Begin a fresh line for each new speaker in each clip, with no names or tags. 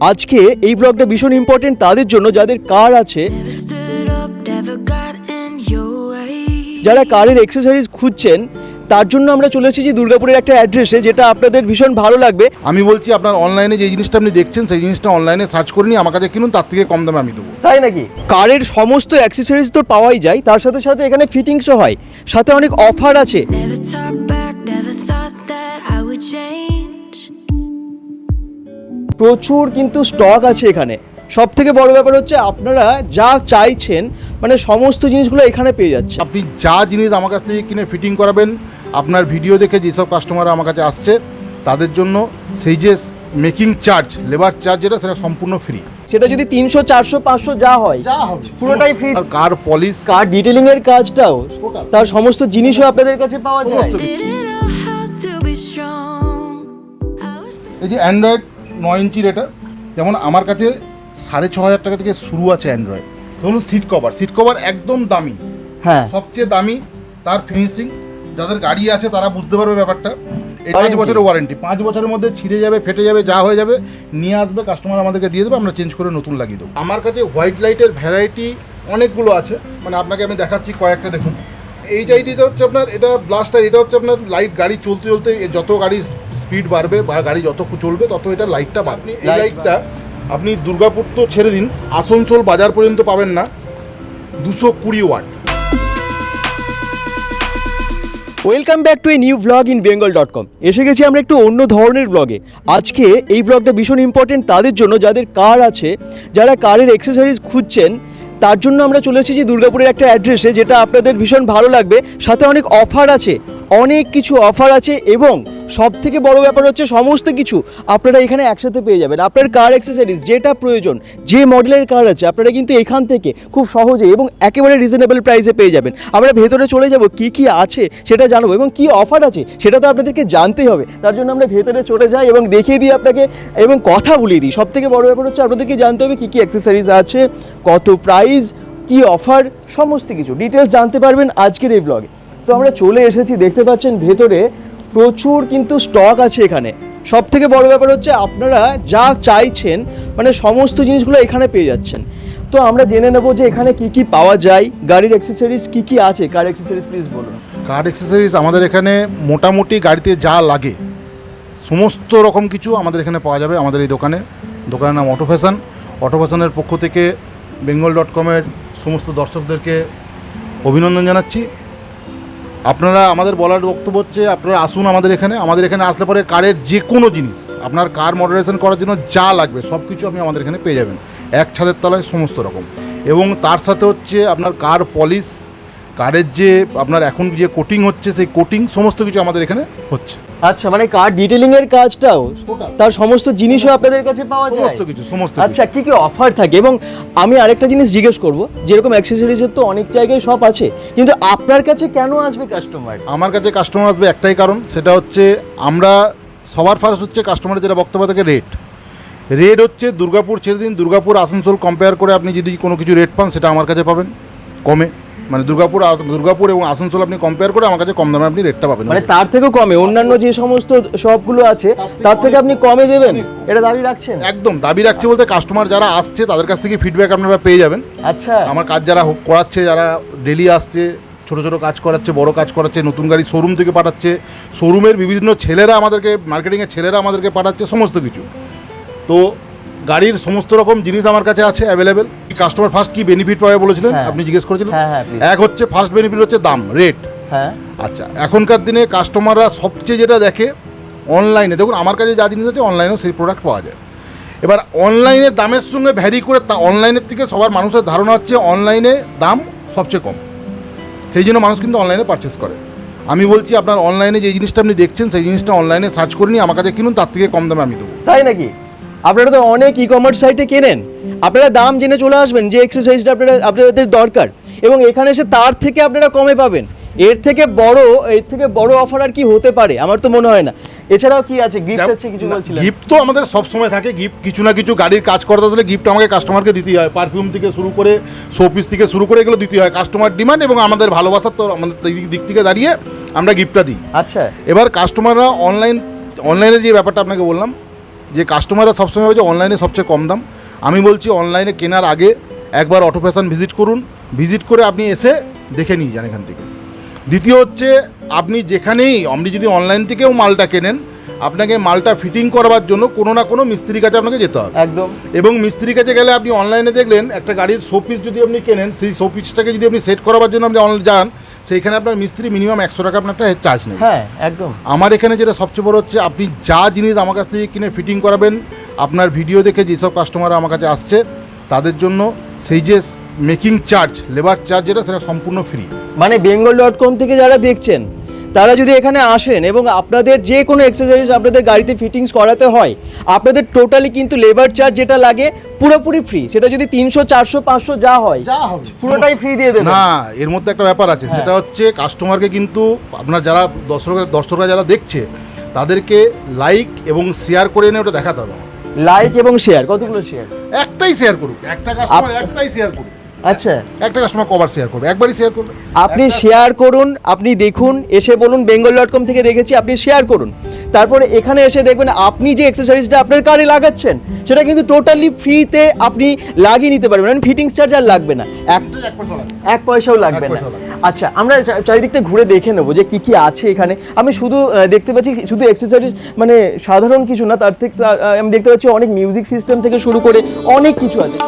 আজকে এই ব্লগটা ভীষণ ইম্পর্টেন্ট তাদের জন্য যাদের কার আছে. যারা কারের এক্সেসরিজ খুঁজছেন তার জন্য আমরা চলে এসেছি দুর্গাপুরের একটা অ্যাড্রেসে যেটা আপনাদের ভীষণ ভালো লাগবে।
আমি বলছি আপনার অনলাইনে যে জিনিসটা আপনি দেখছেন সেই জিনিসটা অনলাইনে সার্চ করে নিয়ে আমার কাছে কিনুন তার থেকে কম দামে আমি দেবো।
তাই নাকি? কারের সমস্ত অ্যাক্সেসরিজ তো পাওয়াই যায় তার সাথে সাথে এখানে ফিটিংসও হয়। সাথে অনেক অফার আছে। প্রচুর কিন্তু স্টক আছে এখানে। সব থেকে বড় ব্যাপার হচ্ছে আপনারা যা চাইছেন মানে সমস্ত জিনিসগুলো এখানে পেয়ে যাচ্ছে
আপনি যা জিনিস আমার কাছ থেকে কিনে ফিটিং করাবেন আপনার ভিডিও দেখে যেসব কাস্টমার আমার কাছে আসছে তাদের জন্য সেই যে মেকিং চার্জ লেবার চার্জ যেটা সেটা সম্পূর্ণ ফ্রি
সেটা যদি তিনশো চারশো পাঁচশো যা হয় পুরোটাই ফ্রি
আর কার পলিশ
কার ডিটেলিং এর কাজটাও তার সমস্ত জিনিসও আপনাদের কাছে পাওয়া যায়।
এই যে অ্যান্ড্রয়েড নয় ইঞ্চির এটা। যেমন আমার কাছে সাড়ে ছ হাজার টাকা থেকে শুরু আছে অ্যান্ড্রয়েড ধরুন সিট কভার সিট কভার একদম দামি।
হ্যাঁ।
সবচেয়ে দামি তার ফিনিশিং যাদের গাড়ি আছে তারা বুঝতে পারবে ব্যাপারটা। এই পাঁচ বছরের ওয়ারেন্টি পাঁচ বছরের মধ্যে ছিঁড়ে যাবে ফেটে যাবে যা হয়ে যাবে নিয়ে আসবে কাস্টমার আমাদেরকে দিয়ে দেবে আমরা চেঞ্জ করে নতুন লাগিয়ে দেবো। আমার কাছে হোয়াইট লাইটের ভ্যারাইটি অনেকগুলো আছে। মানে আপনাকে আমি দেখাচ্ছি কয়েকটা দেখুন। এই চাইটিতে হচ্ছে আপনার এটা ব্লাস্টার এটা হচ্ছে আপনার লাইট গাড়ি চলতে চলতে যত গাড়ি স্পিড বাড়বে বা গাড়ি যত চলবে তত এটা লাইটটা বাড়বে। এই লাইটটা আপনি দুর্গাপুর তো ছেড়ে দিন আসানসোল বাজার পর্যন্ত পাবেন না দুশো কুড়ি watt.
Welcome back to a new blog in Bengal dot com এসে গেছি আমরা একটু অন্য ধরনের ব্লগে আজকে এই ব্লগটা ভীষণ ইম্পর্টেন্ট তাদের জন্য যাদের কার আছে যারা কারের এক্সেসরিজ খুঁজছেন তার জন্য আমরা চলে এসেছি দুর্গাপুরের একটা অ্যাড্রেসে, যেটা আপনাদের ভীষণ ভালো লাগবে। সাথে অনেক অফার আছে। অনেক কিছু অফার আছে এবং সব থেকে বড় ব্যাপার হচ্ছে সমস্ত কিছু আপনারা এখানে একসাথে পেয়ে যাবেন। আপনার কার অ্যাক্সেসরিজ যেটা প্রয়োজন, যে মডেলের কার আছে, আপনারা কিন্তু এখান থেকে খুব সহজে এবং একেবারে রিজনেবল প্রাইসে পেয়ে যাবেন। আমরা ভেতরে চলে যাব, কি কি আছে সেটা জানব এবং কি অফার আছে সেটা তো আপনাদেরকে জানতেই হবে। তার জন্য আমরা ভেতরে চলে যাই এবং দেখিয়ে দিই আপনাকে এবং কথা বলিয়ে দিই। সব থেকে বড় ব্যাপার হচ্ছে আপনাদেরকে জানতে হবে কী কী অ্যাক্সেসরিজ আছে, কত প্রাইস কি অফার সমস্ত কিছু। ডিটেলস জানতে পারবেন আজকের এই ব্লগে তো আমরা চলে এসেছি, দেখতে পাচ্ছেন ভেতরে প্রচুর কিন্তু স্টক আছে এখানে। সব থেকে বড় ব্যাপার হচ্ছে আপনারা যা চাইছেন মানে সমস্ত জিনিসগুলো এখানে পেয়ে যাচ্ছেন। তো আমরা জেনে নেব যে এখানে কি কি পাওয়া যায়। গাড়ির অ্যাক্সেসরিজ কি কি আছে? কার অ্যাক্সেসরিজ প্লিজ বলুন।
কার অ্যাক্সেসরিজ আমাদের এখানে মোটামুটি গাড়িতে যা লাগে, সমস্ত রকম কিছু আমাদের এখানে পাওয়া যাবে আমাদের এই দোকানে। দোকানের নাম অটো ফ্যাশন অটো ফ্যাশনের পক্ষ থেকে বেঙ্গল ডট কমের সমস্ত দর্শকদেরকে অভিনন্দন জানাচ্ছি। আপনারা, আমাদের বলার বক্তব্য হচ্ছে, আপনারা আসুন আমাদের এখানে। আমাদের এখানে আসলে পরে কারের যে কোনো জিনিস, আপনার কার মডারেশন করার জন্য যা লাগবে সব কিছু আপনি আমাদের এখানে পেয়ে যাবেন। এক ছাদের তলায় সমস্ত রকম। এবং তার সাথে হচ্ছে আপনার কার পলিশ কারের যে আপনার এখন যে কোটিং হচ্ছে সেই কোটিং সমস্ত কিছু আমাদের এখানে হচ্ছে।
আচ্ছা মানে কার ডিটেলিং এর কাজটাও তার সমস্ত জিনিসও আপনাদের কাছে পাওয়া যায়?
সমস্ত কিছু সমস্ত।
আচ্ছা কি কি অফার থাকে? এবং আমি আরেকটা জিনিস জিজ্ঞেস করব যেরকম অ্যাক্সেসরিজের তো অনেক জায়গায় সব আছে কিন্তু আপনার কাছে কেন আসবে কাস্টমার
আমার কাছে কাস্টমার আসবে একটাই কারণ সেটা হচ্ছে আমরা সবার ফার্স্ট হচ্ছে কাস্টমারের যেটা বক্তব্য থাকে রেট রেট হচ্ছে দুর্গাপুর ছেড়ে দিন দুর্গাপুর আসানসোল কম্পেয়ার করে আপনি যদি কোনো কিছু রেট পান সেটা আমার কাছে পাবেন কমে। মানে দুর্গাপুর দুর্গাপুর এবং আসানসোল আপনি কম্পেয়ার করে আমার কাছে কম দামে আপনি রেটটা পাবেন।
মানে তার থেকেও কমে। অন্যান্য যে সমস্ত শপগুলো আছে তার থেকে আপনি কমে দেবেন? এটা দাবি রাখছেন?
একদম দাবি রাখছে বলতে কাস্টমার যারা আসছে তাদের কাছ থেকে ফিডব্যাক আপনারা পেয়ে যাবেন।
আচ্ছা।
আমার কাজ যারা করাচ্ছে যারা ডেলি আসছে ছোটো ছোটো কাজ করাচ্ছে বড় কাজ করাচ্ছে নতুন গাড়ি শোরুম থেকে পাঠাচ্ছে শোরুমের বিভিন্ন ছেলেরা আমাদেরকে মার্কেটিংয়ের ছেলেরা আমাদেরকে পাঠাচ্ছে সমস্ত কিছু। তো গাড়ির সমস্ত রকম জিনিস আমার কাছে আছে অ্যাভেলেবেল কাস্টমার ফার্স্ট কি বেনিফিট পাবে বলেছিলেন?
হ্যাঁ।
আপনি জিজ্ঞেস করেছিলেন?
হ্যাঁ, হ্যাঁ।
এক হচ্ছে ফার্স্ট বেনিফিট হচ্ছে দাম রেট
হ্যাঁ।
আচ্ছা এখনকার দিনে কাস্টমাররা সবচেয়ে যেটা দেখে অনলাইনে দেখুন আমার কাছে যা জিনিস আছে অনলাইনেও সেই প্রোডাক্ট পাওয়া যায়। এবার অনলাইনে দামের সঙ্গে ভ্যারি করে তা অনলাইনের থেকে সবার মানুষের ধারণা হচ্ছে অনলাইনে দাম সবচেয়ে কম। সেই জন্য মানুষ কিন্তু অনলাইনে পারচেস করে। আমি বলছি আপনার অনলাইনে যে জিনিসটা আপনি দেখছেন সেই জিনিসটা অনলাইনে সার্চ করে নিয়ে আমার কাছে কিনুন তার থেকে কম দামে আমি দেবো।
তাই নাকি? আপনারা তো অনেক ই কমার্স সাইটে কেনেন। আপনারা দাম জেনে চলে আসবেন যে এক্সারসাইজটা আপনারা আপনাদের দরকার। এবং এখানে এসে তার থেকে আপনারা কমে পাবেন। এর থেকে বড় এর থেকে বড় অফার আর কি হতে পারে আমার তো মনে হয় না। এছাড়াও কি আছে? গিফট আছে কিছু বলছিলেন
গিফট তো আমাদের সব সময় থাকে। গিফট কিছু না কিছু গাড়ির কাজ করতে হলে গিফট আমাকে কাস্টমারকে দিতেই হয়। পারফিউম থেকে শুরু করে শোপিস থেকে শুরু করে এগুলো দিতে হয়। কাস্টমার ডিমান্ড এবং আমাদের ভালোবাসার তো আমাদের দিক- দিক থেকে দাঁড়িয়ে আমরা গিফটটা দিই।
আচ্ছা।
এবার কাস্টমাররা অনলাইন অনলাইনের যে ব্যাপারটা আপনাকে বললাম যে কাস্টমাররা সবসময় যে অনলাইনে সবচেয়ে কম দাম। আমি বলছি অনলাইনে কেনার আগে একবার অটো ফ্যাশন ভিজিট করুন। ভিজিট করে আপনি এসে দেখে নিয়ে যান এখান থেকে। দ্বিতীয় হচ্ছে আপনি যেখানেই আপনি যদি অনলাইন থেকেও মালটা কেনেন আপনাকে মালটা ফিটিং করবার জন্য কোনো না কোনো মিস্ত্রির কাছে আপনাকে যেতে হবে।
একদম।
এবং মিস্ত্রির কাছে গেলে আপনি অনলাইনে দেখলেন একটা গাড়ির শোপিস যদি আপনি কেনেন সেই শোপিসটাকে যদি আপনি সেট করাবার জন্য আপনি অনলাইন যান সেইখানে আপনার মিস্ত্রি মিনিমাম একশো টাকা আপনার একটা চার্জ নেবে।
হ্যাঁ একদম।
আমার এখানে যেটা সবচেয়ে বড় হচ্ছে আপনি যা জিনিস আমার কাছ থেকে কিনে ফিটিং করাবেন আপনার ভিডিও দেখে যেসব কাস্টমার আমার কাছে আসছে তাদের জন্য সেই যে মেকিং চার্জ লেবার চার্জ যেটা সেটা সম্পূর্ণ ফ্রি
মানে বেঙ্গল ডট কম থেকে যারা দেখছেন তারা যদি এখানে আসেন এবং আপনাদের যে কোনো এক্সারসাইজ আপনাদের গাড়িতে ফিটিংস করাতে হয় আপনাদের টোটালি কিন্তু লেবার চার্জ যেটা লাগে পুরোপুরি ফ্রি সেটা যদি তিনশো চারশো পাঁচশো যা হয়
যা হবে
পুরোটাই ফ্রি দিয়ে দেবেন।
না এর মধ্যে একটা ব্যাপার আছে। সেটা হচ্ছে কাস্টমারকে কিন্তু আপনার যারা দর্শক দর্শকরা যারা দেখছে তাদেরকে লাইক এবং শেয়ার করে এনে ওটা দেখাতে হবে।
লাইক এবং শেয়ার কতগুলো শেয়ার
একটাই শেয়ার করুক। একটা কাস্টমার একটাই শেয়ার করুক।
আচ্ছা।
একটা কাস্টমার কবার শেয়ার করবে একবারই শেয়ার করবে।
আপনি শেয়ার করুন আপনি দেখুন এসে বলুন বেঙ্গল ডট কম থেকে দেখেছি আপনি শেয়ার করুন। তারপরে এখানে এসে দেখবেন আপনি যে এক্সারসাইজটা আপনার কারে লাগাচ্ছেন সেটা কিন্তু টোটালি ফ্রিতে আপনি লাগিয়ে নিতে পারবেন মানে ফিটিংস চার্জ আর লাগবে না। এক
এক
পয়সাও লাগবে না। আচ্ছা আমরা চারিদিকটা ঘুরে দেখে নেব যে কি কি আছে এখানে। আমি শুধু দেখতে পাচ্ছি শুধু এক্সারসাইজ মানে সাধারণ কিছু না তার থেকে আমি দেখতে পাচ্ছি অনেক মিউজিক সিস্টেম থেকে শুরু করে অনেক কিছু আছে।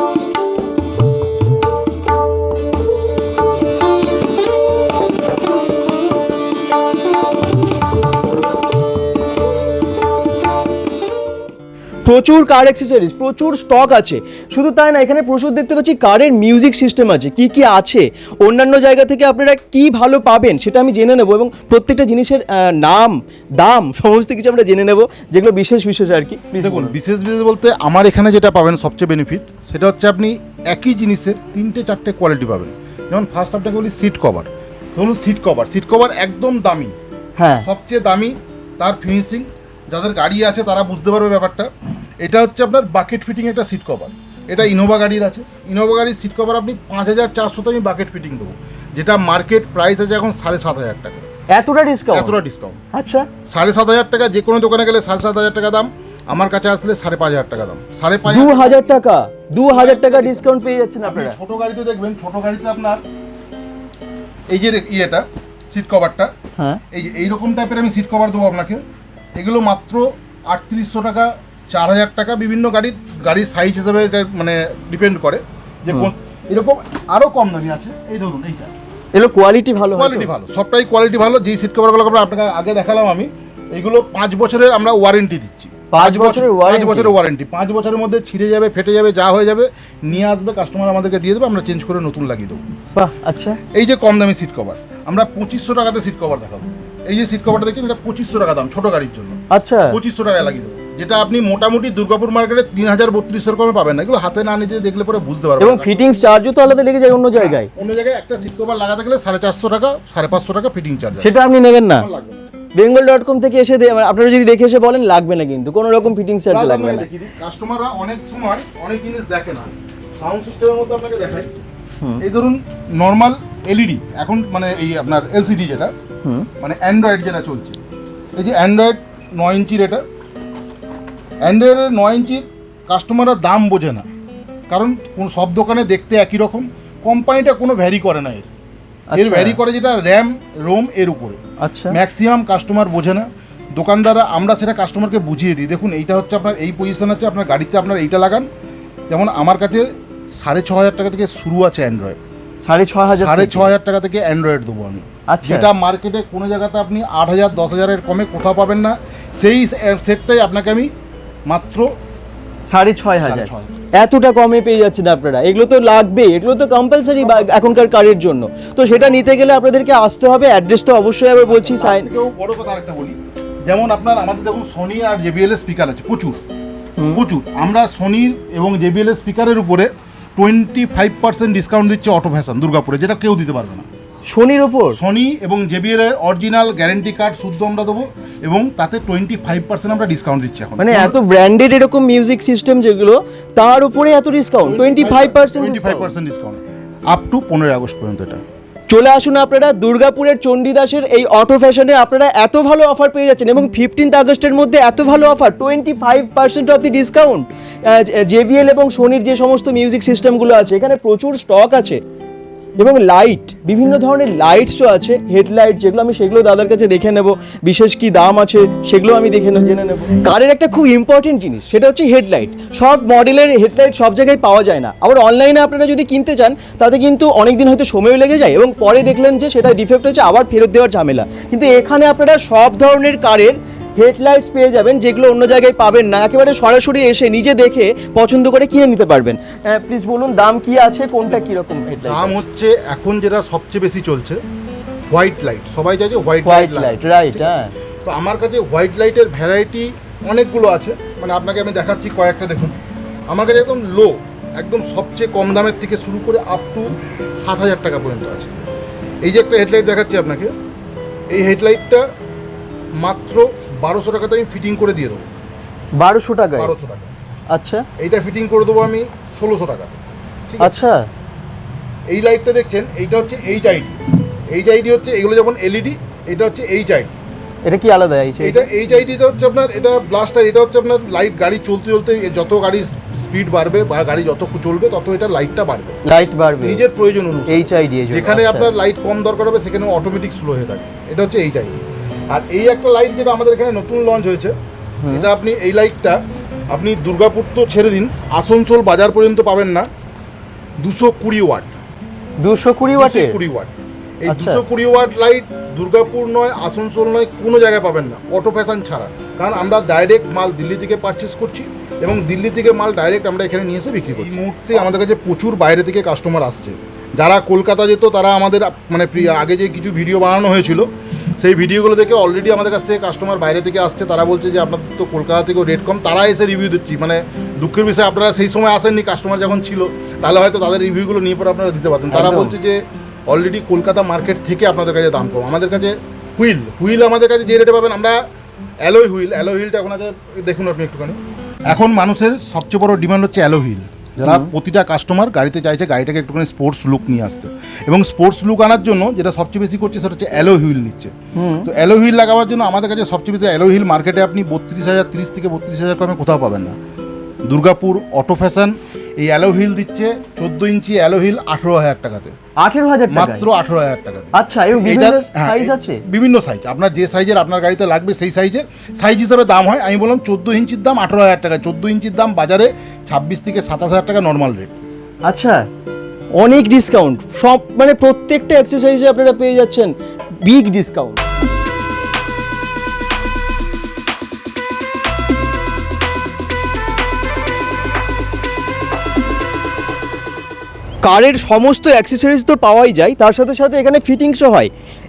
প্রচুর কার অ্যাক্সেসরিজ প্রচুর স্টক আছে। শুধু তাই না এখানে প্রচুর দেখতে পাচ্ছি কারের মিউজিক সিস্টেম আছে কি কি আছে অন্যান্য জায়গা থেকে আপনারা কি ভালো পাবেন সেটা আমি জেনে নেব এবং প্রত্যেকটা জিনিসের নাম দাম সমস্ত কিছু আমরা জেনে নেব যেগুলো বিশেষ বিশেষ আর কি
দেখুন বিশেষ বিশেষ বলতে আমার এখানে যেটা পাবেন সবচেয়ে বেনিফিট সেটা হচ্ছে আপনি একই জিনিসের তিনটে চারটে কোয়ালিটি পাবেন। যেমন ফার্স্ট আপনাকে বলি সিট কভার ধরুন সিট কভার সিট কভার একদম দামি।
হ্যাঁ।
সবচেয়ে দামি তার ফিনিশিং যাদের গাড়ি আছে তারা বুঝতে পারবে ব্যাপারটা। এটা হচ্ছে আপনার বাকেট ফিটিং একটা সিট কভার এটা ইনোভা গাড়ির আছে। ইনোভা গাড়ির সিট কভার আপনি পাঁচ হাজার চারশোতে আমি বাকেট ফিটিং দেবো। যেটা মার্কেট প্রাইস আছে এখন সাড়ে সাত হাজার টাকা।
এতটা ডিসকাউন্ট
এতটা ডিসকাউন্ট
আচ্ছা।
সাড়ে সাত হাজার টাকা যে কোনো দোকানে গেলে সাড়ে সাত হাজার টাকা দাম। আমার কাছে আসলে সাড়ে পাঁচ হাজার টাকা দাম। সাড়ে পাঁচ
দু
হাজার
টাকা। দু হাজার টাকা ডিসকাউন্ট পেয়ে যাচ্ছেন
আপনি
আপনারা।
ছোট গাড়িতে দেখবেন ছোট গাড়িতে আপনার এই যে ইয়েটা সিট কভারটা
হ্যাঁ।
এই যে এইরকম টাইপের আমি সিট কভার দেবো আপনাকে। এগুলো মাত্র আটত্রিশশো টাকা চার হাজার টাকা বিভিন্ন গাড়ির গাড়ির সাইজ হিসাবে এটা মানে ডিপেন্ড করে যে কোন এরকম আরও কম দামি আছে। এই ধরুন এইটা।
এগুলো কোয়ালিটি ভালো
কোয়ালিটি ভালো সবটাই কোয়ালিটি ভালো। যেই সিট কভারগুলো আমরা আপনাকে আগে দেখালাম আমি এইগুলো পাঁচ বছরের আমরা ওয়ারেন্টি দিচ্ছি।
পাঁচ বছরের
পাঁচ বছরের ওয়ারেন্টি পাঁচ বছরের মধ্যে ছিঁড়ে যাবে ফেটে যাবে যা হয়ে যাবে নিয়ে আসবে কাস্টমার আমাদেরকে দিয়ে দেবে আমরা চেঞ্জ করে নতুন লাগিয়ে দেবো।
আচ্ছা।
এই যে কম দামি সিট কভার আমরা পঁচিশশো টাকাতে সিট কভার দেখাবো। এই যে সিট কভারটা দেখছেন এটা পঁচিশশো টাকা দাম ছোট গাড়ির জন্য।
আচ্ছা।
পঁচিশশো টাকায় লাগিয়ে দেবো। যেটা আপনি মোটামুটি দুর্গাপুর মার্কেটে তিন হাজার বত্রিশশো কমে পাবেন না। এগুলো হাতে না নিতে দেখলে পরে বুঝতে পারবেন।
এবং ফিটিংস চার্জও তো আলাদা লেগে যায় অন্য জায়গায়।
অন্য জায়গায় একটা সিট কভার লাগাতে গেলে সাড়ে চারশো টাকা সাড়ে পাঁচশো টাকা ফিটিং চার্জ
সেটা আপনি নেবেন না। বেঙ্গল ডট কম থেকে এসে মানে আপনারা যদি দেখে এসে বলেন লাগবে না কিন্তু। কোনো রকম ফিটিং চার্জ লাগবে না
কাস্টমাররা অনেক সময় অনেক জিনিস দেখে না। সাউন্ড সিস্টেমের মধ্যে আপনাকে দেখাই। এই ধরুন নর্মাল এলইডি এখন মানে এই আপনার এলসিডি যেটা মানে অ্যান্ড্রয়েড যেটা চলছে। এই যে অ্যান্ড্রয়েড নয় ইঞ্চির এটা অ্যান্ড্রয়েডের নয় ইঞ্চির কাস্টমাররা দাম বোঝে না। কারণ কোন সব দোকানে দেখতে একই রকম কোম্পানিটা কোনো ভ্যারি করে না এর। এর
আচ্ছা।
ভ্যারি করে যেটা র্যাম রোম এর উপরে।
আচ্ছা।
ম্যাক্সিমাম কাস্টমার বোঝে না। দোকানদাররা আমরা সেটা কাস্টমারকে বুঝিয়ে দিই। দেখুন এইটা হচ্ছে আপনার এই পজিশন আছে আপনার গাড়িতে আপনার এইটা লাগান। যেমন আমার কাছে সাড়ে ছ হাজার টাকা থেকে শুরু আছে অ্যান্ড্রয়েড
সাড়ে ছ হাজার
সাড়ে ছ হাজার টাকা থেকে অ্যান্ড্রয়েড দেবো আমি।
আচ্ছা।
যেটা মার্কেটে কোনো জায়গাতে আপনি আট হাজার দশ হাজারের কমে কোথাও পাবেন না। সেই সেটটাই আপনাকে আমি মাত্র
সাড়ে ছয় হাজার। এতটা কমে পেয়ে যাচ্ছেন আপনারা। এগুলো তো লাগবে এগুলো তো কম্পালসারি এখনকার কারের জন্য। তো সেটা নিতে গেলে আপনাদেরকে আসতে হবে। অ্যাড্রেস তো অবশ্যই আবার বলছি সাইন
বড় কথা আরেকটা বলি। যেমন আপনার আমাদের দেখুন সোনি আর জেবিএল স্পিকার আছে প্রচুর। প্রচুর। আমরা সোনির এবং জেবিএল স্পিকারের উপরে টোয়েন্টি ফাইভ পার্সেন্ট ডিসকাউন্ট দিচ্ছে অটো ফ্যাশন দুর্গাপুরে যেটা কেউ দিতে পারবে না।
শনির ওপর
সোনি এবং জেবিএল এর অরিজিনাল গ্যারেন্টি কার্ড শুদ্ধ আমরা দেবো এবং তাতে টোয়েন্টি ফাইভ পার্সেন্ট আমরা ডিসকাউন্ট দিচ্ছি এখন।
মানে এত ব্র্যান্ডেড এরকম মিউজিক সিস্টেম যেগুলো তার উপরে এত discount twenty five percent
twenty five percent discount up to পনেরোই আগস্ট পর্যন্ত এটা।
চলে আসুন আপনারা দুর্গাপুরের চণ্ডীদাসের এই অটো ফ্যাশনে আপনারা এত ভালো অফার পেয়ে যাচ্ছেন এবং ফিফটিন্থ আগস্টের মধ্যে এত ভালো offer twenty five percent off the discount JBL এবং সোনির যে সমস্ত মিউজিক সিস্টেমগুলো আছে এখানে প্রচুর স্টক আছে। এবং লাইট বিভিন্ন ধরনের লাইটসও আছে হেডলাইট যেগুলো আমি সেগুলো দাদার কাছে দেখে নেব, বিশেষ কি দাম আছে সেগুলো আমি দেখে জেনে নেব। কারের একটা খুব ইম্পর্টেন্ট জিনিস, সেটা হচ্ছে হেডলাইট সব মডেলের হেডলাইট সব জায়গায় পাওয়া যায় না। আবার অনলাইনে আপনারা যদি কিনতে চান, তাতে কিন্তু অনেক দিন হয়তো সময়ও লেগে যায় এবং পরে দেখলেন যে সেটা ডিফেক্ট হয়েছে, আবার ফেরত দেওয়ার ঝামেলা। কিন্তু এখানে আপনারা সব ধরনের কারের হেডলাইটস পেয়ে যাবেন যেগুলো অন্য জায়গায় পাবেন না। একেবারে সরাসরি এসে নিজে দেখে পছন্দ করে কিনে নিতে পারবেন। প্লিজ বলুন দাম কি আছে? কোনটা কীরকম হেডলাইট
দাম হচ্ছে এখন যেটা সবচেয়ে বেশি চলছে হোয়াইট লাইট সবাই চাইছে white
white
light
light right হ্যাঁ।
তো আমার কাছে হোয়াইট লাইটের ভ্যারাইটি অনেকগুলো আছে। মানে আপনাকে আমি দেখাচ্ছি কয়েকটা দেখুন। আমার কাছে একদম লো একদম সবচেয়ে কম দামের থেকে শুরু করে আপ টু সাত হাজার টাকা পর্যন্ত আছে। এই যে একটা হেডলাইট দেখাচ্ছি আপনাকে। এই হেডলাইটটা মাত্র বারোশো টাকাতে আমি ফিটিং করে দিয়ে দেবো।
বারোশো টাকা
বারোশো টাকা
আচ্ছা।
এইটা ফিটিং করে দেবো আমি ষোলোশো টাকা।
আচ্ছা।
এই লাইটটা দেখছেন এইটা হচ্ছে এইচ আইডি এইচ আইডি হচ্ছে এগুলো যেমন এলইডি এটা হচ্ছে এইচ আইডি
এটা কি আলাদা এইচ
এটা এইচ আইডিটা হচ্ছে আপনার এটা ব্লাস্টার এটা হচ্ছে আপনার লাইট গাড়ি চলতে চলতে যত গাড়ি স্পিড বাড়বে বা গাড়ি যত চলবে তত এটা লাইটটা বাড়বে।
লাইট বাড়বে।
নিজের প্রয়োজন অনুসারে।
এইচ আইডি
যেখানে আপনার লাইট কম দরকার হবে সেখানে অটোমেটিক স্লো হয়ে থাকে। এটা হচ্ছে এইচ আইডি আর এই একটা লাইট যেটা আমাদের এখানে নতুন লঞ্চ হয়েছে এটা আপনি এই লাইটটা আপনি দুর্গাপুর তো ছেড়ে দিন আসানসোল বাজার পর্যন্ত পাবেন না দুশো কুড়ি ওয়াট
দুশো কুড়ি ওয়াটে
কুড়ি ওয়াট এই
আচ্ছা।
দুশো কুড়ি ওয়াট লাইট দুর্গাপুর নয় আসানসোল নয় কোনো জায়গায় পাবেন না অটো ফ্যাশন ছাড়া। কারণ আমরা ডাইরেক্ট মাল দিল্লি থেকে পারচেস করছি এবং দিল্লি থেকে মাল ডাইরেক্ট আমরা এখানে নিয়ে এসে বিক্রি করছি। এই মুহূর্তে আমাদের কাছে প্রচুর বাইরে থেকে কাস্টমার আসছে। যারা কলকাতা যেত তারা আমাদের মানে আগে যে কিছু ভিডিও বানানো হয়েছিল সেই ভিডিওগুলো দেখে অলরেডি আমাদের কাছ থেকে কাস্টমার বাইরে থেকে আসছে তারা বলছে যে আপনাদের তো কলকাতা থেকেও রেট কম তারা এসে রিভিউ দিচ্ছি। মানে দুঃখের বিষয় আপনারা সেই সময় আসেননি কাস্টমার যখন ছিল তাহলে হয়তো তাদের রিভিউগুলো নিয়ে পরে আপনারা দিতে পারতেন। তারা বলছে যে অলরেডি কলকাতা মার্কেট থেকে আপনাদের কাছে দাম কম। আমাদের কাছে হুইল হুইল আমাদের কাছে যে রেটে পাবেন আমরা অ্যালোই হুইল অ্যালো হুইলটা এখন আছে দেখুন আপনি একটুখানি। এখন মানুষের সবচেয়ে বড় ডিমান্ড হচ্ছে অ্যালো হুইল যারা প্রতিটা কাস্টমার গাড়িতে চাইছে গাড়িটাকে একটুখানি স্পোর্টস লুক নিয়ে আসতে। এবং স্পোর্টস লুক আনার জন্য যেটা সবচেয়ে বেশি করছে সেটা হচ্ছে অ্যালো হুইল নিচ্ছে। তো অ্যালো হুইল লাগাবার জন্য আমাদের কাছে সবচেয়ে বেশি অ্যালো হুইল মার্কেটে আপনি বত্রিশ হাজার তিরিশ থেকে বত্রিশ হাজার কমে কোথাও পাবেন না। দুর্গাপুর অটো ফ্যাশন এই অ্যালো হুইল দিচ্ছে চোদ্দ ইঞ্চি অ্যালো হুইল আঠেরো হাজার টাকাতে।
আঠেরো হাজার
মাত্র আঠেরো হাজার টাকা
আচ্ছা এবং বিভিন্ন
হ্যাঁ,
সাইজ আছে?
বিভিন্ন সাইজ আপনার যে সাইজের আপনার গাড়িতে লাগবে সেই সাইজের সাইজ হিসাবে দাম হয় আমি বললাম চোদ্দ ইঞ্চির দাম আঠেরো হাজার টাকা। চোদ্দ ইঞ্চির দাম বাজারে ছাব্বিশ থেকে সাতাশ হাজার টাকা নর্মাল রেট
আচ্ছা অনেক ডিসকাউন্ট সব মানে প্রত্যেকটা অ্যাক্সেসরিজে আপনারা পেয়ে যাচ্ছেন। বিগ ডিসকাউন্ট কারের সমস্ত অ্যাক্সেসরিজ তো পাওয়াই যায় তার সাথে সাথে এখানে ফিটিংসও হয়।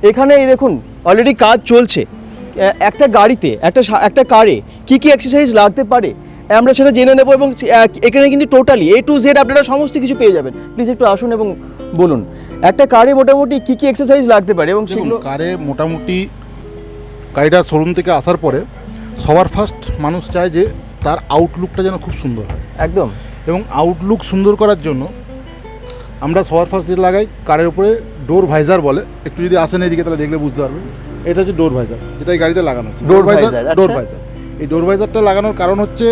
এখানে এই দেখুন অলরেডি কাজ চলছে। একটা গাড়িতে একটা একটা কারে কি কি অ্যাক্সেসরিজ লাগতে পারে আমরা সেটা জেনে নেব এবং এখানে কিন্তু টোটালি এ টু জেড আপনারা সমস্ত কিছু পেয়ে যাবেন। প্লিজ একটু আসুন এবং বলুন একটা কারে মোটামুটি কি কি এক্সারসাইজ লাগতে পারে এবং সেগুলো
কারে মোটামুটি গাড়িটা শোরুম থেকে আসার পরে সবার ফার্স্ট মানুষ চায় যে তার আউটলুকটা যেন খুব সুন্দর হয়।
একদম।
এবং আউটলুক সুন্দর করার জন্য আমরা সবার ফার্স্ট যেটা লাগাই কারের উপরে ডোর ভাইজার বলে। একটু যদি আসেন এদিকে তাহলে দেখলে বুঝতে পারবেন। এটা হচ্ছে ডোর ভাইজার যেটা এই গাড়িতে লাগানো হচ্ছে।
Visor, আচ্ছা।
ডোর ভাইজার এই ডোর ভাইজারটা লাগানোর কারণ হচ্ছে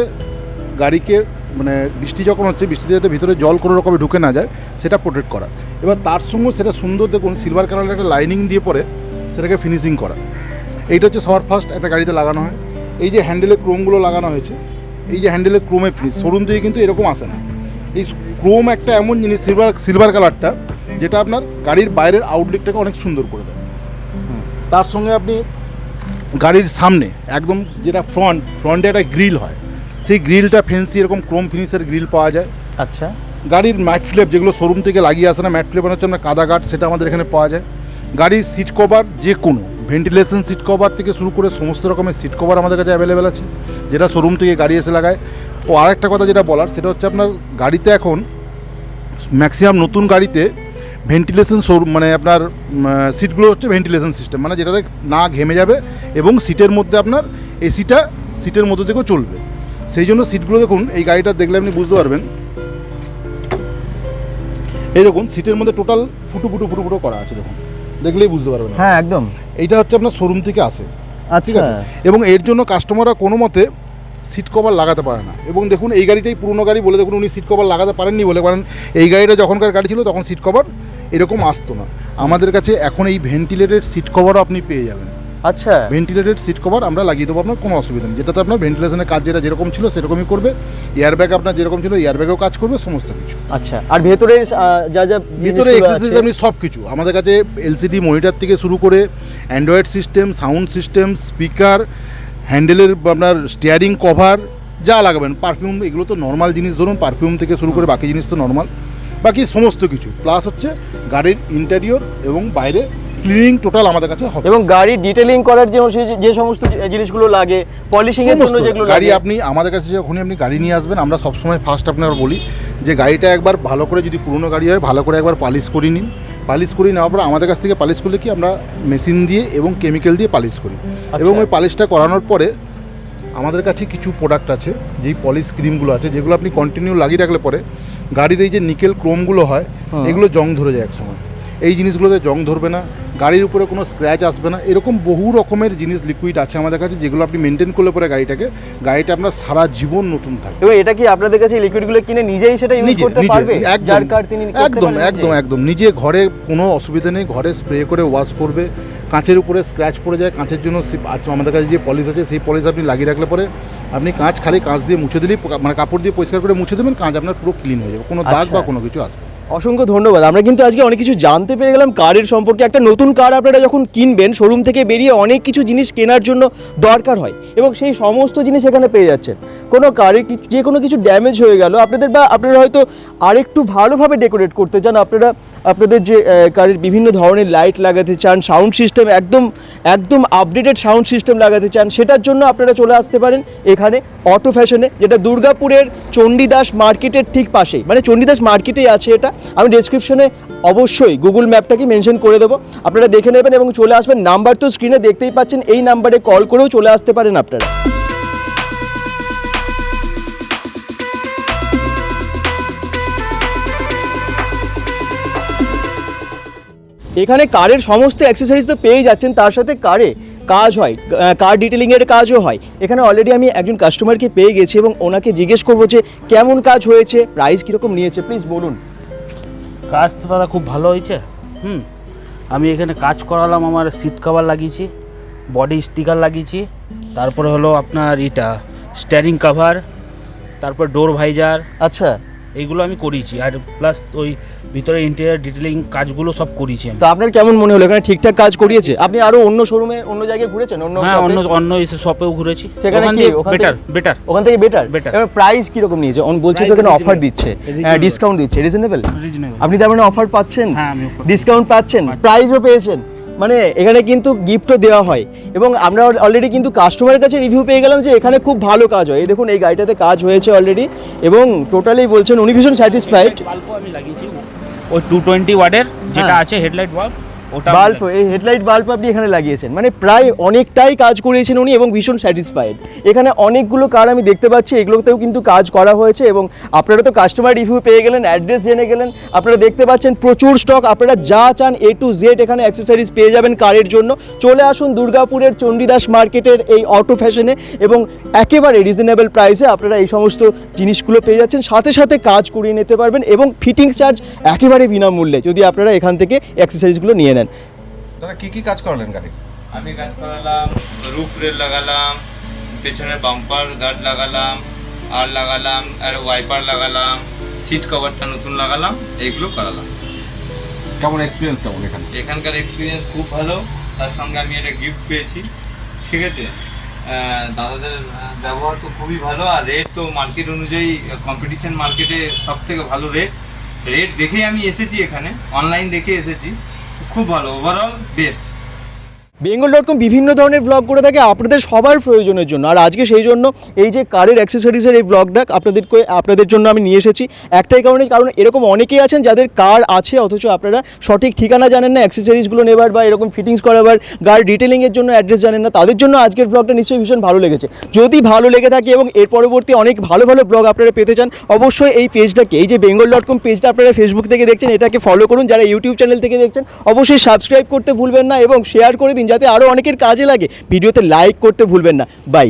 গাড়িকে মানে বৃষ্টি যখন হচ্ছে বৃষ্টিতে যাতে ভিতরে জল কোনো রকমে ঢুকে না যায় সেটা প্রোটেক্ট করা। এবার তার সঙ্গে সেটা সুন্দর দেখুন সিলভার কালারের একটা লাইনিং দিয়ে পরে সেটাকে ফিনিশিং করা। এইটা হচ্ছে সবার ফার্স্ট একটা গাড়িতে লাগানো হয়। এই যে হ্যান্ডেলে ক্রোমগুলো লাগানো হয়েছে এই যে হ্যান্ডেলের ক্রোমে ফিনিশ শোরুম দিয়ে কিন্তু এরকম আসে না। এই ক্রোম একটা এমন জিনিস সিলভার সিলভার কালারটা যেটা আপনার গাড়ির বাইরের আউটলুকটাকে অনেক সুন্দর করে দেয়। তার সঙ্গে আপনি গাড়ির সামনে একদম যেটা ফ্রন্ট ফ্রন্টে একটা গ্রিল হয়। সেই গ্রিলটা ফেন্সি এরকম ক্রোম ফিনিশের গ্রিল পাওয়া যায়।
আচ্ছা।
গাড়ির ম্যাট ফ্লেপ যেগুলো শোরুম থেকে লাগিয়ে আসে না ম্যাট ফ্লেপ হচ্ছে আমরা কাদা গার্ড সেটা আমাদের এখানে পাওয়া যায়। গাড়ির সিট কভার যে কোনো ভেন্টিলেশন সিট কভার থেকে শুরু করে সমস্ত রকমের সিট কভার আমাদের কাছে অ্যাভেলেবেল আছে, যেটা শোরুম থেকে গাড়ি এসে লাগায়। ও আরেকটা কথা যেটা বলার, সেটা হচ্ছে আপনার গাড়িতে এখন ম্যাক্সিমাম নতুন গাড়িতে ভেন্টিলেশন শোরুম মানে আপনার সিটগুলো হচ্ছে ভেন্টিলেশন সিস্টেম মানে যেটাতে না ঘেমে যাবে এবং সিটের মধ্যে আপনার এসিটা সিটের মধ্যে থেকেও চলবে। সেই জন্য সিটগুলো দেখুন, এই গাড়িটা দেখলে আপনি বুঝতে পারবেন। এই দেখুন, সিটের মধ্যে টোটাল ফুটো ফুটো ফুটো ফুটো করা আছে, দেখুন। দেখলেই বুঝতে পারবেন।
হ্যাঁ একদম।
এইটা হচ্ছে আপনার শোরুম থেকে আসে। ঠিক
আচ্ছা
আছে? এবং এর জন্য কাস্টমাররা কোনো মতে সিট কভার লাগাতে পারে না। এবং দেখুন এই গাড়িটাই পুরনো গাড়ি বলে দেখুন উনি সিট কভার লাগাতে পারেননি বলে। কারণ এই গাড়িটা যখনকার গাড়ি ছিল তখন সিট কভার এরকম আসতো না। আমাদের কাছে এখন এই ভেন্টিলেটেড সিট কভারও আপনি পেয়ে যাবেন।
আচ্ছা।
ভেন্টিলেটেড সিট কভার আমরা লাগিয়ে দেবো আপনার কোনো অসুবিধা নেই। যেটাতে আপনার ভেন্টিলেশনের কাজ যেটা যেরকম ছিল সেরকমই করবে। এয়ারব্যাগ আপনার যেরকম ছিল এয়ারব্যাগও কাজ করবে সমস্ত কিছু।
আচ্ছা আর ভেতরে যা যা
ভিতরে এক্সারসাইজ আপনি সব কিছু। আমাদের কাছে এলসিডি মনিটর থেকে শুরু করে android system sound system speaker হ্যান্ডেলের আপনার স্টিয়ারিং কভার যা লাগাবেন। পারফিউম এগুলো তো নর্মাল জিনিস ধরুন পারফিউম থেকে শুরু করে বাকি জিনিস তো নর্মাল বাকি সমস্ত কিছু। প্লাস হচ্ছে গাড়ির ইন্টেরিয়র এবং বাইরে ক্লিনিং টোটাল আমাদের কাছে হবে।
এবং গাড়ি ডিটেলিং করার যে যে সমস্ত জিনিসগুলো লাগে পলিশিং এর জন্য যেগুলো
গাড়ি আপনি আমাদের কাছে যখনই আপনি গাড়ি নিয়ে আসবেন আমরা সবসময় ফার্স্ট আপনার বলি যে গাড়িটা একবার ভালো করে যদি পুরনো গাড়ি হয় ভালো করে একবার পালিশ করে নিন। পালিশ করে নেওয়ার পর আমাদের কাছ থেকে পালিশ করলে কি আমরা মেশিন দিয়ে এবং কেমিক্যাল দিয়ে পালিশ করি। এবং ওই পালিশটা করানোর পরে আমাদের কাছে কিছু প্রোডাক্ট আছে যেই পলিশ ক্রিমগুলো আছে যেগুলো আপনি কন্টিনিউ লাগিয়ে রাখলে পরে গাড়ির এই যে নিকেল ক্রোমগুলো হয়। এগুলো জং ধরে যায় একসময়। এই জিনিসগুলোতে জং ধরবে না গাড়ির উপরে কোনো স্ক্র্যাচ আসবে না। এরকম বহু রকমের জিনিস লিকুইড আছে আমাদের কাছে যেগুলো আপনি মেনটেন করলে পরে গাড়িটাকে গাড়িটা আপনার সারা জীবন নতুন থাকবে।
এবং এটা কি আপনাদের কাছে লিকুইডগুলো কিনে নিজেই সেটা ইউজ করতে পারবে?
একদম
যার কার তিনি
একদম একদম একদম। নিজে ঘরে কোনো অসুবিধা নেই ঘরে স্প্রে করে ওয়াশ করবে। কাঁচের উপরে স্ক্র্যাচ পড়ে যায় কাঁচের জন্য আমাদের কাছে যে পলিশ আছে সেই পলিশ আপনি লাগিয়ে রাখলে পরে আপনি কাঁচ খালি কাঁচ দিয়ে মুছে দিলেই মানে কাপড় দিয়ে পরিষ্কার করে মুছে দেবেন কাঁচ আপনার পুরো ক্লিন হয়ে যাবে। কোনো দাগ
আচ্ছা।
বা কোনো কিছু আসবে।
অসংখ্য ধন্যবাদ। আমরা কিন্তু আজকে অনেক কিছু জানতে পেরে গেলাম। কারের সম্পর্কে একটা নতুন কার আপনারা যখন কিনবেন শোরুম থেকে বেরিয়ে অনেক কিছু জিনিস কেনার জন্য দরকার হয় এবং সেই সমস্ত জিনিস এখানে পেয়ে যাচ্ছেন। কোনো কারের যে কোনো কিছু ড্যামেজ হয়ে গেল, আপনাদের বা আপনারা হয়তো আরেকটু ভালোভাবে ডেকোরেট করতে চান, আপনারা, আপনাদের যে কারের বিভিন্ন ধরনের লাইট লাগাতে চান সাউন্ড সিস্টেম একদম একদম আপডেটেড সাউন্ড সিস্টেম লাগাতে চান, সেটার জন্য আপনারা চলে আসতে পারেন এখানে অটো ফ্যাশনে যেটা দুর্গাপুরের চণ্ডীদাস মার্কেটের ঠিক পাশেই। মানে চণ্ডীদাস মার্কেটেই আছে এটা। আমি ডেসক্রিপশনে অবশ্যই গুগল ম্যাপটাকে মেনশন করে দেবো। আপনারা দেখে নেবেন এবং চলে আসবেন। নাম্বার তো স্ক্রিনে দেখতেই পাচ্ছেন, এই নাম্বারে কল করেও চলে আসতে পারেন আপনারা। এখানে কারের সমস্ত অ্যাক্সেসরিজ তো পেয়ে যাচ্ছেন, তার সাথে কারে কাজ হয় কার ডিটেলিংয়ের কাজও হয়। এখানে অলরেডি আমি একজন কাস্টমারকে পেয়ে গেছি এবং ওনাকে জিজ্ঞেস করব যে, কেমন কাজ হয়েছে প্রাইস কীরকম নিয়েছে? প্লিজ বলুন।
কাজ তো দাদা খুব ভালো হয়েছে। হুম আমি এখানে কাজ করালাম আমার সিট কাভার লাগিয়েছি বডি স্টিকার লাগিয়েছি তারপরে হলো আপনার এটা স্টিয়ারিং কাভার তারপর ডোর ভাইজার
আচ্ছা।
এইগুলো আমি করিয়েছি। আর প্লাস ওই ভিতরে ইন্টেরিয়ার ডিটেলিং কাজগুলো সব করিয়েছি আমি।
তো আপনার কেমন মনে হলো? এখানে ঠিকঠাক কাজ করিয়েছে? আপনি আরও অন্য শোরুমে অন্য জায়গায় ঘুরেছেন? অন্য
হ্যাঁ অন্য অন্য এসে শপেও ঘুরেছি।
সেখানে কি? ওখান
বেটার
থেকে-
বেটার
ওখান থেকে বেটার
Better.
এবার প্রাইস কীরকম নিয়েছে? অন বলছে তো এখানে অফার দিচ্ছে. ডিসকাউন্ট দিচ্ছে। রিজনেবল
রিজনেবল
আপনি তার মানে অফার পাচ্ছেন?
হ্যাঁ,
ডিসকাউন্ট পাচ্ছেন? প্রাইজও পেয়েছেন। মানে এখানে কিন্তু গিফটও দেওয়া হয়। এবং আমরা অলরেডি কিন্তু কাস্টমারের কাছে রিভিউ পেয়ে গেলাম যে এখানে খুব ভালো কাজ হয়। এই দেখুন এই গাড়িটাতে কাজ হয়েছে অলরেডি এবং টোটালি বলছেন উনি ভীষণ স্যাটিসফাইড
আমি লাগিয়েছি। ওই টু টোয়েন্টি ওয়ার্ডের যেটা
হ্যাঁ।
আছে হেডলাইট বাল্ব ওটা
বাল্ব এই হেডলাইট বাল্ব আপনি এখানে লাগিয়েছেন। মানে প্রায় অনেকটাই কাজ করিয়েছেন উনি এবং ভীষণ স্যাটিসফাইড। এখানে অনেকগুলো কার আমি দেখতে পাচ্ছি এগুলোতেও কিন্তু কাজ করা হয়েছে এবং আপনারা তো কাস্টমার রিভিউ পেয়ে গেলেন অ্যাড্রেস জেনে গেলেন। আপনারা দেখতে পাচ্ছেন প্রচুর স্টক আপনারা যা চান এ টু জেড এখানে অ্যাক্সেসরিজ পেয়ে যাবেন কারের জন্য। চলে আসুন দুর্গাপুরের চণ্ডীদাস মার্কেটের এই অটো ফ্যাশনে এবং একেবারে রিজনেবল প্রাইসে আপনারা এই সমস্ত জিনিসগুলো পেয়ে যাচ্ছেন। সাথে সাথে কাজ করিয়ে নিতে পারবেন এবং ফিটিংস চার্জ একেবারে বিনামূল্যে যদি আপনারা এখান থেকে অ্যাক্সেসরিজগুলো নিয়ে নেন।
দাদা কি কি কাজ করালেন গাড়ি
আমি কাজ করালাম রুফ রেল লাগালাম পেছনে বাম্পার গার্ড লাগালাম আর লাগালাম আর ওয়াইপার লাগালাম সিট কভারটা নতুন লাগালাম এইগুলো করালাম।
কেমন এক্সপিরিয়েন্স কেমন এখানে?
এখানকার এক্সপিরিয়েন্স খুব ভালো তার সঙ্গে আমি একটা গিফট পেয়েছি ঠিক আছে? দাদাদের ব্যবহার তো খুবই ভালো আর রেট তো মার্কেট অনুযায়ী কম্পিটিশন মার্কেটে সব থেকে ভালো রেট রেট দেখেই আমি এসেছি এখানে অনলাইন দেখে এসেছি। খুব ভালো overall best
Bengal dot com বিভিন্ন ধরনের ব্লগ করে থাকে আপনাদের সবার প্রয়োজনের জন্য। আর আজকে সেই জন্য এই যে কারের অ্যাক্সেসরিজের এই ব্লগটা আপনাদেরকে, আপনাদের জন্য আমি নিয়ে এসেছি। একটাই কারণে, কারণ এরকম অনেকেই আছেন যাদের কার আছে, অথচ আপনারা সঠিক ঠিকানা জানেন না অ্যাক্সেসরিজগুলো নেবার বা এরকম ফিটিংস করাবার গাড়ি ডিটেলিংয়ের জন্য অ্যাড্রেস জানেন না, তাদের জন্য আজকের ব্লগটা নিশ্চয়ই ভীষণ ভালো লেগেছে। যদি ভালো লেগে থাকে এবং এর পরবর্তী অনেক ভালো ভালো ব্লগ আপনারা পেতে চান, অবশ্যই এই পেজটাকে এই যে বেঙ্গল ডট কম পেজটা আপনারা ফেসবুক থেকে দেখছেন, এটাকে ফলো করুন। যারা ইউটিউব চ্যানেল থেকে দেখছেন, অবশ্যই সাবস্ক্রাইব করতে ভুলবেন না এবং শেয়ার করে দিন। যাতে আরও অনেকের কাজে লাগে। ভিডিওতে লাইক করতে ভুলবেন না। বাই